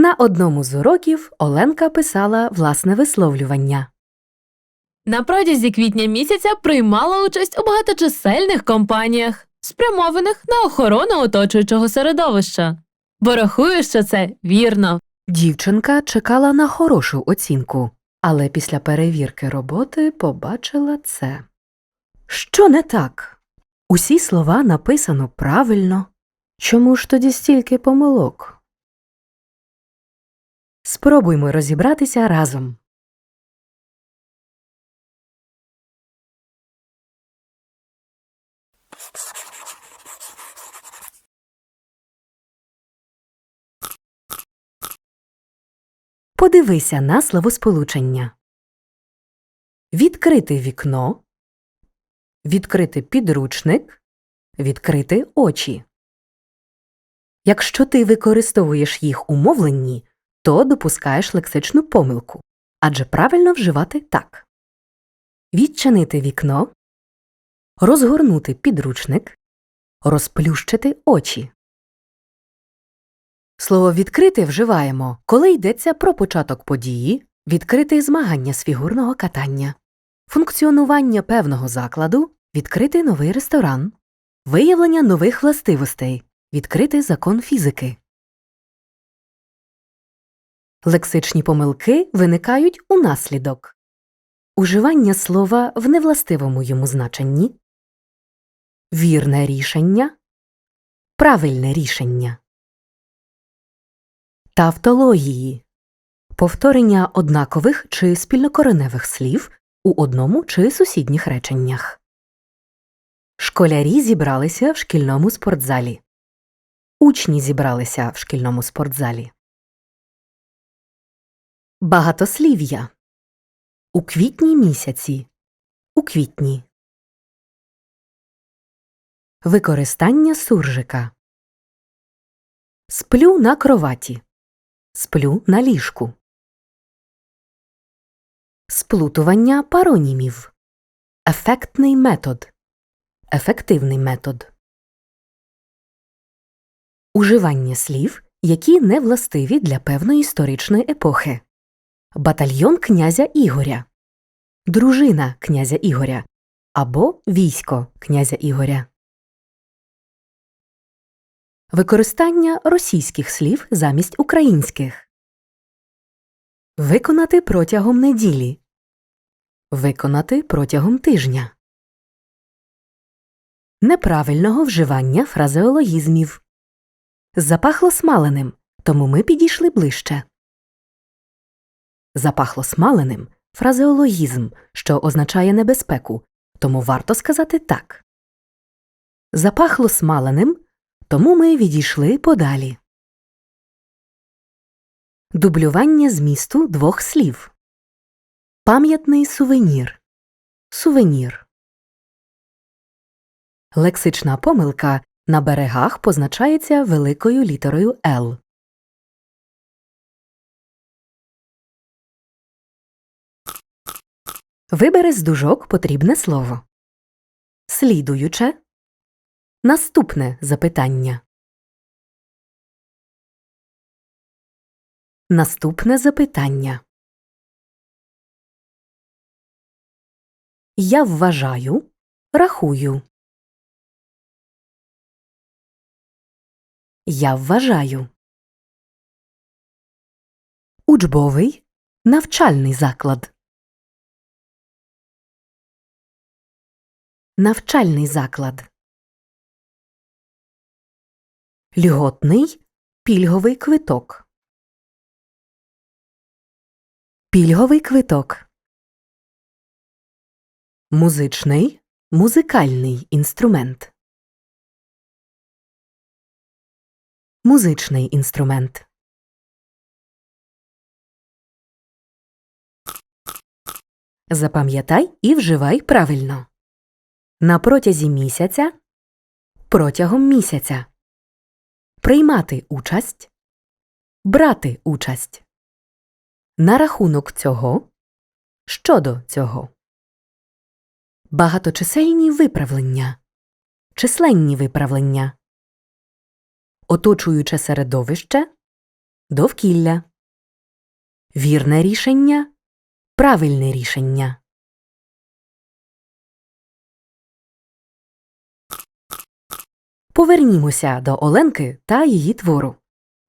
На одному з уроків Оленка писала власне висловлювання. На протязі квітня місяця приймала участь у багаточисельних кампаніях, спрямованих на охорону оточуючого середовища. Бо рахую, що це вірно. Дівчинка чекала на хорошу оцінку, але після перевірки роботи побачила це. Що не так? Усі слова написано правильно. Чому ж тоді стільки помилок? Спробуймо розібратися разом. Подивися на словосполучення. Відкрити вікно, відкрити підручник, відкрити очі. Якщо ти використовуєш їх у мовленні, то допускаєш лексичну помилку, адже правильно вживати так. Відчинити вікно, розгорнути підручник, розплющити очі. Слово відкрити вживаємо, коли йдеться про початок події, відкрити змагання з фігурного катання, функціонування певного закладу, відкрити новий ресторан, виявлення нових властивостей, відкрити закон фізики. Лексичні помилки виникають унаслідок уживання слова в невластивому йому значенні, вірне рішення, правильне рішення. Тавтології повторення однакових чи спільнокореневих слів у одному чи сусідніх реченнях. Школярі зібралися в шкільному спортзалі. Учні зібралися в шкільному спортзалі. Багатослів'я у квітні місяці. У квітні. Використання суржика. Сплю на кроваті. Сплю на ліжку. Сплутування паронімів. Ефектний метод. Ефективний метод. Уживання слів, які не властиві для певної історичної епохи. Батальйон князя Ігоря. Дружина князя Ігоря. Або військо князя Ігоря. Використання російських слів замість українських. Виконати протягом неділі. Виконати протягом тижня. Неправильного вживання фразеологізмів. Запахло смаленим, тому ми підійшли ближче. Запахло смаленим фразеологізм, що означає небезпеку, тому варто сказати так. Запахло смаленим, тому ми відійшли подалі. Дублювання змісту двох слів. Пам'ятний сувенір. Сувенір. Лексична помилка на берегах позначається великою літерою Л. Вибери з дужок потрібне слово. Слідуюче. Наступне запитання. Наступне запитання. Я вважаю, рахую. Я вважаю. Учбовий навчальний заклад. Навчальний заклад. Льготний пільговий квиток. Пільговий квиток. Музичний музикальний інструмент. Музичний інструмент. Запам'ятай і вживай правильно. На протязі місяця. Протягом місяця. Приймати участь. Брати участь. На рахунок цього. Щодо цього. Багаточисельні виправлення. Численні виправлення. Оточуюче середовище. довкілля. Вірне рішення правильне рішення. Повернімося до Оленки та її твору.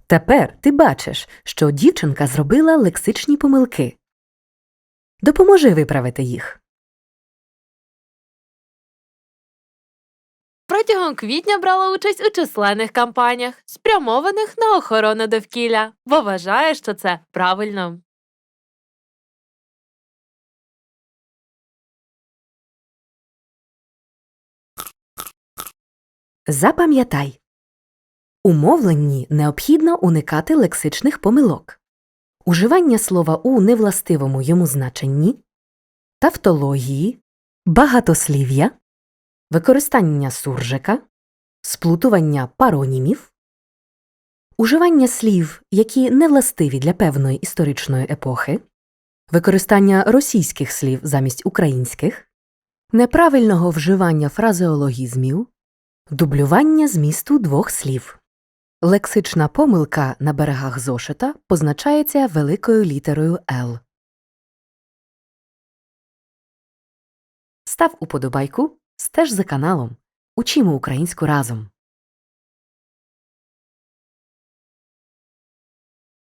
Тепер ти бачиш, що дівчинка зробила лексичні помилки. Допоможи виправити їх. Протягом квітня брала участь у численних кампаніях, спрямованих на охорону довкілля, бо вважає, що це правильно. Запам'ятай. У мовленні необхідно уникати лексичних помилок. Уживання слова у невластивому йому значенні, тавтології, багатослів'я, використання суржика, сплутування паронімів, уживання слів, які не властиві для певної історичної епохи, використання російських слів замість українських, неправильного вживання фразеологізмів, Дублювання змісту двох слів. Лексична помилка на берегах зошита позначається великою літерою Л. Став уподобайку, стеж за каналом. Учимо українську разом.